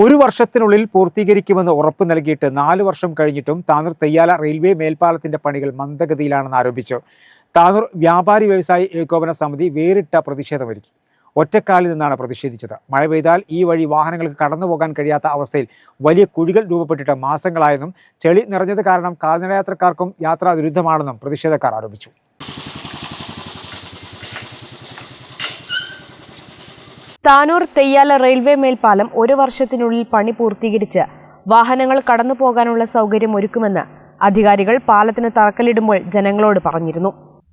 ഒരു വർഷത്തിനുള്ളിൽ പൂർത്തീകരിക്കുമെന്ന് ഉറപ്പ് നൽകിയിട്ട് നാലു വർഷം കഴിഞ്ഞിട്ടും താനൂർ തെയ്യാല റെയിൽവേ മേൽപ്പാലത്തിന്റെ പണികൾ മന്ദഗതിയിലാണെന്ന് ആരോപിച്ചു. താനൂർ വ്യാപാരി വ്യവസായി ഏകോപന സമിതി വേറിട്ട പ്രതിഷേധമൊരുക്കി. ഒറ്റക്കാലിൽ നിന്നാണ് പ്രതിഷേധിച്ചത്. മഴ പെയ്താൽ ഈ വഴി വാഹനങ്ങൾക്ക് കടന്നുപോകാൻ കഴിയാത്ത അവസ്ഥയിൽ വലിയ കുഴികൾ രൂപപ്പെട്ടിട്ട് മാസങ്ങളായെന്നും ചെളി നിറഞ്ഞത് കാരണം കാൽനടയാത്രക്കാർക്കും യാത്രാ ദുരിതമാണെന്നും പ്രതിഷേധക്കാർ ആരോപിച്ചു. താനൂർ തെയ്യാല റെയിൽവേ മേൽപ്പാലം ഒരു വർഷത്തിനുള്ളിൽ പണി പൂർത്തീകരിച്ച് വാഹനങ്ങൾ കടന്നു പോകാനുള്ള സൗകര്യം ഒരുക്കുമെന്ന് അധികാരികൾ പാലത്തിന് തറക്കല്ലിടുമ്പോൾ ജനങ്ങളോട് പറഞ്ഞിരുന്നു.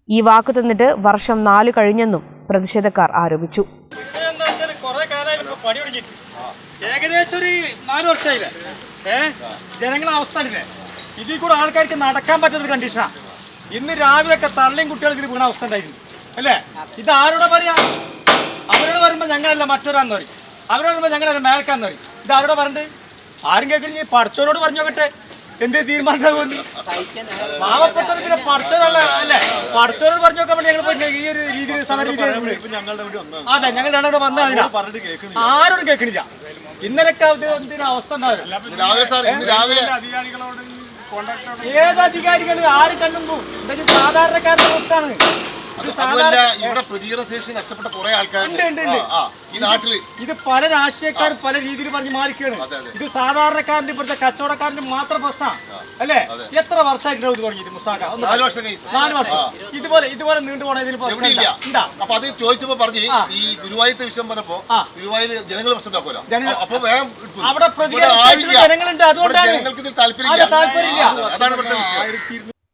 ഈ വാക്കു തന്നിട്ട് വർഷം നാലു കഴിഞ്ഞെന്നും പ്രതിഷേധക്കാർ ആരോപിച്ചു. ഏകദേശം ഒരു നാല് അവസ്ഥ ആൾക്കാർക്ക് നടക്കാൻ പറ്റുന്ന കണ്ടീഷൻ ഇന്ന് രാവിലെ ഒക്കെ തള്ളിയും കുട്ടികൾക്ക് വീണ അവസ്ഥ ഉണ്ടായിരുന്നു. അല്ലേ? ഇത് ആരുടെ പറയാ അവരുടെ ഞങ്ങളല്ല മറ്റൊരാന്ന് പറയും. അവരോട് പറയുമ്പോൾ ഞങ്ങളല്ല മേൽക്കാന്ന് പറയും. ഇത് അവരോട് പറഞ്ഞത്? ആരും കേൾക്കണെങ്കിൽ പഠിച്ചവരോട് പറഞ്ഞു നോക്കട്ടെ. എന്ത് തീരുമാനമാകുമെന്ന്? പിന്നെ പഠിച്ചവരല്ല അല്ലേ? പഠിച്ചവരോട് പറഞ്ഞു നോക്കാൻ വേണ്ടി ഞങ്ങൾ പോയി ഈ ഒരു രീതിയിൽ സമര അതെ ഞങ്ങൾ രണ്ടോട് വന്നതിനാ ആരോടും കേൾക്കണില്ല ഇന്നലൊക്കെ അവസ്ഥ ഉണ്ടാവില്ല ഏത് അധികാരികൾ ആര് കണ്ടും പോകും ഇതൊരു സാധാരണക്കാരുടെ അവസ്ഥയാണ്. ഇവിടെ പ്രതികരണ ശേഷി നഷ്ടപ്പെട്ട കുറെ ആൾക്കാരുണ്ട്. ഈ നാട്ടിൽ ഇത് പല രാഷ്ട്രീയക്കാർ പല രീതിയിൽ പറഞ്ഞ് അതെ. ഇത് സാധാരണക്കാരന്റെ ഇപ്പോഴത്തെ കച്ചവടക്കാരന്റെ മാത്രം ബസ്സാണ് അല്ലേ? എത്ര വർഷമായിട്ട് ഇത് തുടങ്ങിയിട്ട് മുസാക്ക? ഒന്ന് നാല് വർഷം. ഇതുപോലെ ഇതുപോലെ നീണ്ടുപോണ ഇതിന് ഇതിൽ അപ്പൊ അത് ചോദിച്ചപ്പോ പറഞ്ഞു ഈ ഗുരുവായൂരത്തെ വിഷയം പറഞ്ഞപ്പോ ആ. ഗുരുവായൂര് ജനങ്ങൾ അപ്പൊ വേഗം. അവിടെ. ജനങ്ങളുണ്ട്, അതുകൊണ്ടാണ്. ജനങ്ങൾക്ക്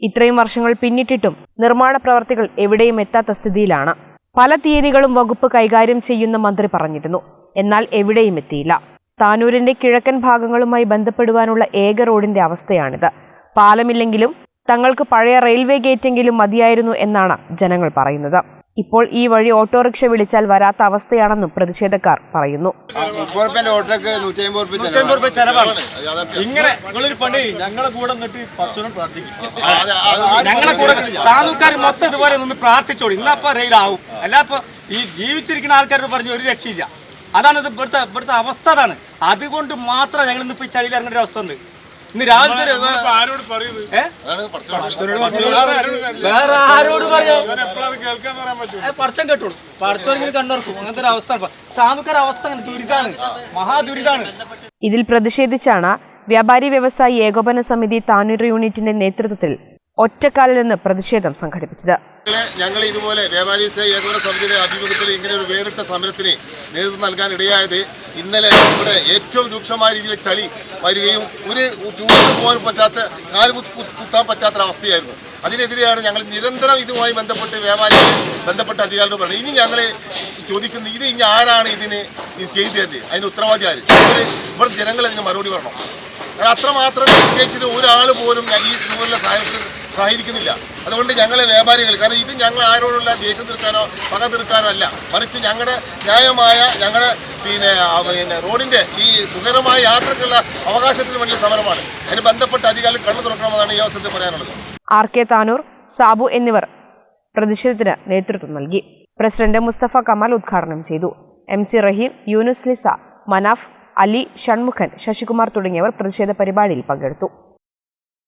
ഇത്രയും വർഷങ്ങൾ പിന്നിട്ടിട്ടും നിർമ്മാണ പ്രവർത്തികൾ എവിടെയും എത്താത്ത സ്ഥിതിയിലാണ്. പല തീയതികളും വകുപ്പ് കൈകാര്യം ചെയ്യുന്ന മന്ത്രി പറഞ്ഞിരുന്നു. എന്നാൽ എവിടെയും എത്തിയില്ല. താനൂരിന്റെ കിഴക്കൻ ഭാഗങ്ങളുമായി ബന്ധപ്പെടുവാനുള്ള ഏക റോഡിന്റെ അവസ്ഥയാണിത്. പാലമില്ലെങ്കിലും തങ്ങൾക്ക് പഴയ റെയിൽവേ ഗേറ്റെങ്കിലും മതിയായിരുന്നു എന്നാണ് ജനങ്ങൾ പറയുന്നത്. ഇപ്പോൾ ഈ വഴി ഓട്ടോറിക്ഷ വിളിച്ചാൽ വരാത്ത അവസ്ഥയാണെന്നും പ്രതിഷേധക്കാർ പറയുന്നു. ഇങ്ങനെ നിങ്ങളൊരു പണി ഞങ്ങളെ കൂടെ നിന്നിട്ട് പച്ചനും പ്രാർത്ഥിക്കും. ആ, അതെ, അത് ഞങ്ങളെ കൂടെ താലൂക്കാർ മൊത്തം ഇതുപോലെ നിന്ന് പ്രാർത്ഥിച്ചോളൂ. ഇന്നപ്പോ റെയിലാവും. അല്ലപ്പോ ഈ ജീവിച്ചിരിക്കുന്ന ആൾക്കാരോട് പറഞ്ഞു ഒരു രക്ഷയില്ല. അതാണ് ഇത് ഇവിടുത്തെ ഇവിടുത്തെ അവസ്ഥ അതാണ്. അതുകൊണ്ട് മാത്രം ഞങ്ങൾ ഇന്ന് ഇപ്പൊ ഈ ചളിയിൽ ഇറങ്ങേണ്ട ഒരു അവസ്ഥ ഉണ്ട്. ഇന്ന് പഠിച്ചോളൂ വേറെ ആരോട് പറയോ പടച്ചം കേട്ടോളൂ. പടച്ചോരെങ്കിലും കണ്ണുറക്കും. അങ്ങനത്തെ ഒരു അവസ്ഥ താലൂക്കാർ അവസ്ഥ അങ്ങനെ ദുരിതാണ്. മഹാദുരിതാണ്. ഇതിൽ പ്രതിഷേധിച്ചാണ് വ്യാപാരി വ്യവസായി ഏകോപന സമിതി താനൂർ യൂണിറ്റിന്റെ നേതൃത്വത്തിൽ ഒറ്റക്കാലിൽ നിന്ന് പ്രതിഷേധം സംഘടിപ്പിച്ചത്. ഞങ്ങളെ- ഞങ്ങൾ ഇതുപോലെ വ്യാപാരി വ്യവസായ ഏകോപന സമിതിയുടെ അഭിമുഖത്തിൽ ഇങ്ങനെ ഒരു വേറിട്ട സമരത്തിന് നേതൃത്വം നൽകാൻ ഇടയായത് ഇന്നലെ ഇവിടെ ഏറ്റവും രൂക്ഷമായ രീതിയിൽ ചളി വരികയും ഒരു ടൂറിന് പോകാൻ പറ്റാത്ത കാൽ കുത്താൻ പറ്റാത്തൊരവസ്ഥയായിരുന്നു അതിനെതിരെയാണ് ഞങ്ങൾ നിരന്തരം ഇതുമായി ബന്ധപ്പെട്ട് വ്യാപാരികൾ ബന്ധപ്പെട്ട അധികാരികൾ പറയുന്നത് ഇനി ഞങ്ങൾ ചോദിക്കുന്നത് ഇത് ഇനി ആരാണ് ഇതിന് ഇത് ചെയ്തു തരേണ്ടത് അതിന് ഉത്തരവാദി ആര്? ഇവിടെ ജനങ്ങൾ അതിന് മറുപടി പറയണം. കാരണം അത്രമാത്രം നിശ്ചയിച്ചിട്ട് ഒരാൾ പോലും ഈ ഇതുപോലുള്ള സാഹചര്യത്തിൽ സഹായിക്കുന്നില്ല അതുകൊണ്ട് ഞങ്ങളെ വ്യാപാരികൾ കാരണം ഇത് ഞങ്ങൾ ആരോടുള്ള ദേഷ്യം തീർക്കാനോ പക തീർക്കാനോ അല്ല. മറിച്ച് ഞങ്ങളുടെ ന്യായമായ ഞങ്ങളുടെ പിന്നെ പിന്നെ റോഡിന്റെ ഈ സുഖകരമായ യാത്രക്കുള്ള അവകാശത്തിന് വേണ്ടി സമരമാണ്. അതിന് ബന്ധപ്പെട്ട അധികാരികൾ കണ്ണു തുറക്കണമെന്നാണ് ഈ അവസരത്തിൽ പറയാനുള്ളത്. ആർ കെ താനൂർ സാബു എന്നിവർ പ്രതിഷേധത്തിന് നേതൃത്വം നൽകി. പ്രസിഡന്റ് മുസ്തഫ കമാൽ ഉദ്ഘാടനം ചെയ്തു. M C Rahim Yunus Lisa Manaf Ali Shanmukhan Sasikumar തുടങ്ങിയവർ പ്രതിഷേധ പരിപാടിയിൽ പങ്കെടുത്തു.